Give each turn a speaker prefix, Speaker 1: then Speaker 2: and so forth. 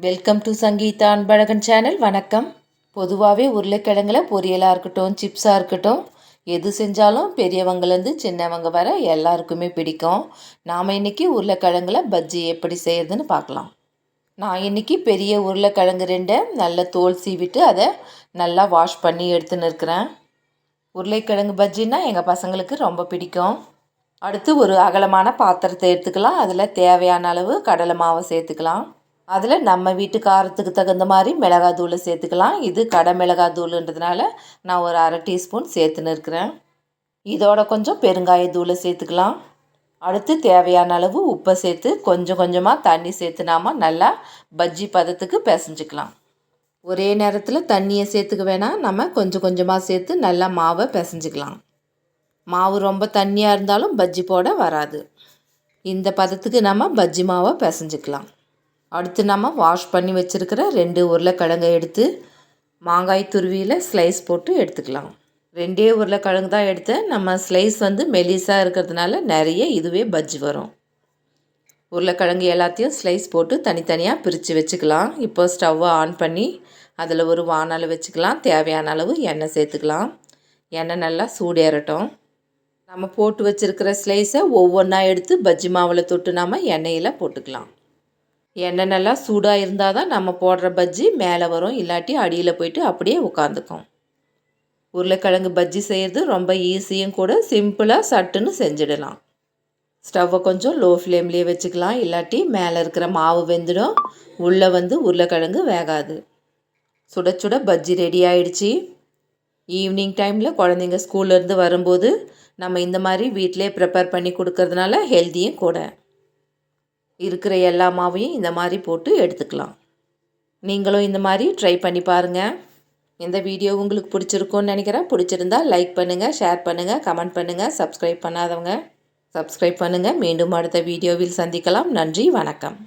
Speaker 1: Welcome to Sangeetha Anbazhagan channel வணக்கம். பொதுவாகவே உருளைக்கிழங்குல பொரியலாக இருக்கட்டும் சிப்ஸாக இருக்கட்டும் எது செஞ்சாலும் பெரியவங்கலேருந்து சின்னவங்க வர எல்லாருக்குமே பிடிக்கும். நாம் இன்றைக்கி உருளைக்கிழங்குல பஜ்ஜி எப்படி செய்கிறதுன்னு பார்க்கலாம். நான் இன்றைக்கி பெரிய உருளைக்கிழங்கு ரெண்டை நல்லா தோல் சீவிட்டு அதை நல்லா வாஷ் பண்ணி எடுத்துன்னு இருக்கிறேன் உருளைக்கிழங்கு பஜ்ஜின்னா எங்கள் பசங்களுக்கு ரொம்ப பிடிக்கும். அடுத்து ஒரு அகலமான பாத்திரத்தை எடுத்துக்கலாம். அதில் தேவையான அளவு கடலை மாவை சேர்த்துக்கலாம். அதில் நம்ம வீட்டு காரத்துக்கு தகுந்த மாதிரி மிளகாய் தூளை சேர்த்துக்கலாம். இது கடை மிளகாய் தூளுன்றதுனால நான் ஒரு அரை டீஸ்பூன் சேர்த்துன்னு இருக்கிறேன் இதோட கொஞ்சம் பெருங்காய தூளை சேர்த்துக்கலாம். அடுத்து தேவையான அளவு உப்பை சேர்த்து கொஞ்சம் கொஞ்சமாக தண்ணி சேர்த்து நாம் நல்லா பஜ்ஜி பதத்துக்கு பிசைஞ்சிக்கலாம். ஒரே நேரத்தில் தண்ணியை சேர்த்துக்க வேணால் நம்ம கொஞ்சம் கொஞ்சமாக சேர்த்து நல்லா மாவை பிசைஞ்சிக்கலாம். மாவு ரொம்ப தண்ணியாக இருந்தாலும் பஜ்ஜி போட வராது. இந்த பதத்துக்கு நம்ம பஜ்ஜி மாவை பிசைஞ்சிக்கலாம். அடுத்து நம்ம வாஷ் பண்ணி வச்சுருக்கிற ரெண்டு உருளைக்கிழங்கை எடுத்து மாங்காய் துருவியில் ஸ்லைஸ் போட்டு எடுத்துக்கலாம். ரெண்டே உருளைக்கிழங்கு தான் எடுத்தேன். நம்ம ஸ்லைஸ் வந்து மெலிசாக இருக்கிறதுனால நிறைய இதுவே பஜ்ஜி வரும். உருளைக்கிழங்கு எல்லாத்தையும் ஸ்லைஸ் போட்டு தனித்தனியாக பிரித்து வச்சுக்கலாம். இப்போ ஸ்டவ்வை ஆன் பண்ணி அதில் ஒரு வானல் வச்சுக்கலாம். தேவையான அளவு எண்ணெய் சேர்த்துக்கலாம். எண்ணெய் நல்லா சூடேறட்டும் நம்ம போட்டு வச்சுருக்கிற ஸ்லைஸை ஒவ்வொன்றா எடுத்து பஜ்ஜி மாவில் தொட்டு நாம் எண்ணெயில் போட்டுக்கலாம். எண்ணெய் நல்லா சூடாக இருந்தால் தான் நம்ம போடுற பஜ்ஜி மேலே வரும். இல்லாட்டி அடியில் போயிட்டு அப்படியே உட்காந்துக்கும் உருளைக்கிழங்கு பஜ்ஜி செய்கிறது ரொம்ப ஈஸியும் கூட சிம்பிளாக சட்டுன்னு செஞ்சிடலாம். ஸ்டவ்வை கொஞ்சம் லோ ஃப்ளேம்லேயே வச்சுக்கலாம். இல்லாட்டி மேலே இருக்கிற மாவு வெந்துடும். உள்ளே வந்து உருளைக்கிழங்கு வேகாது. சுட சுட பஜ்ஜி ரெடி ஆயிடுச்சு. ஈவினிங் டைமில் குழந்தைங்க ஸ்கூல்லேருந்து வரும்போது நம்ம இந்த மாதிரி வீட்டிலே ப்ரிப்பேர் பண்ணி கொடுக்கறதுனால ஹெல்த்தியும் கூட. இருக்கிற எல்லா மாவையும் இந்த மாதிரி போட்டு எடுத்துக்கலாம். நீங்களும் இந்த மாதிரி ட்ரை பண்ணி பாருங்கள் இந்த வீடியோ உங்களுக்கு பிடிச்சிருக்கும்னு நினைக்கிறேன். பிடிச்சிருந்தா லைக் பண்ணுங்கள் ஷேர் பண்ணுங்கள் கமெண்ட் பண்ணுங்கள் சப்ஸ்கிரைப் பண்ணாதவங்க சப்ஸ்கிரைப் பண்ணுங்கள் மீண்டும் அடுத்த வீடியோவில் சந்திக்கலாம். நன்றி வணக்கம்.